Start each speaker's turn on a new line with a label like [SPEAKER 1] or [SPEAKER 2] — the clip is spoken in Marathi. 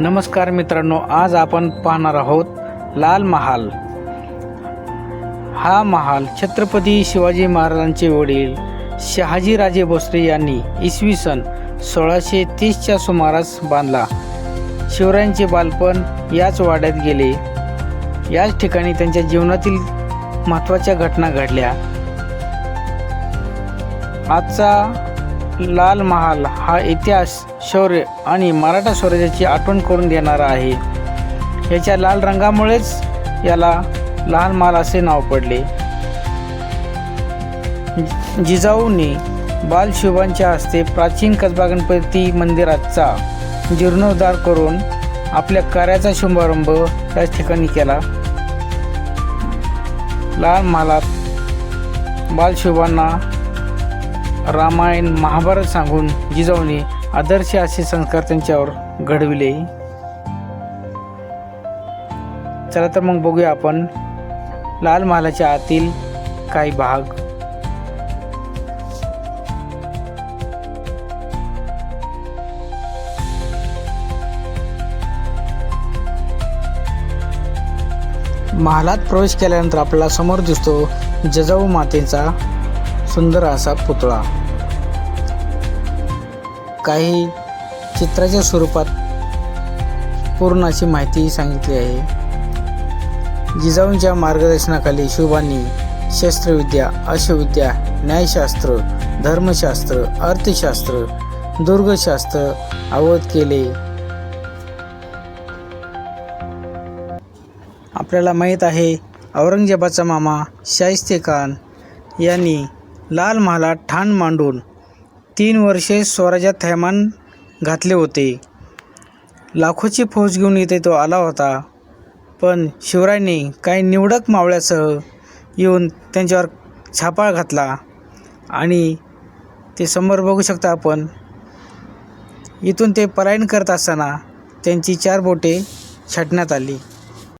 [SPEAKER 1] नमस्कार मित्रांनो आज आपण पाहणार आहोत लाल महाल. हा महाल छत्रपती शिवाजी महाराजांचे वडील शहाजीराजे भोसले यांनी इसवी सन सोळाशे तीसच्या सुमारास बांधला. शिवरायांचे बालपण याच वाड्यात गेले. याच ठिकाणी त्यांच्या जीवनातील महत्त्वाच्या घटना घडल्या. आजचा लाल महाल हा इतिहास शौर्य आणि मराठा स्वराज्याची आठवण करून देणारा आहे. याच्या लाल रंगामुळेच याला लाल महाल असे नाव पडले. जि- जिजाऊंनी बालशिवांच्या हस्ते प्राचीन कसबा गणपती मंदिराचा जीर्णोद्धार करून आपल्या कार्याचा शुभारंभ त्याच ठिकाणी केला. लाल महालात बालशिवांना रामायण महाभारत सांगून जिजाऊने आदर्श असे संस्कार त्यांच्यावर घडविले. चला तर मग बघूया आपण लाल महालाच्या आतील काही भाग. महालात प्रवेश केल्यानंतर आपल्याला समोर दिसतो जजाऊ मातेचा सुंदर असा पुतळा. काही चित्राच्या स्वरूपात पूर्ण अशी माहिती सांगितली आहे. जिजाऊंच्या मार्गदर्शनाखाली शुभानी शस्त्रविद्या अश्वविद्या न्यायशास्त्र धर्मशास्त्र अर्थशास्त्र दुर्गशास्त्र अवध केले. आपल्याला माहीत आहे औरंगजेबाचा मामा शाहिस्ते खान यांनी लाल महालात ठाण मांडून तीन वर्षे स्वराज्यात थैमान घातले होते. लाखोची फौज घेऊन इथे तो आला होता. पण शिवरायांनी काही निवडक मावळ्यासह येऊन त्यांच्यावर छापा घातला. आणि ते समोर बघू शकता आपण इथून ते पलायन करत असताना त्यांची चार बोटे छाटण्यात आली.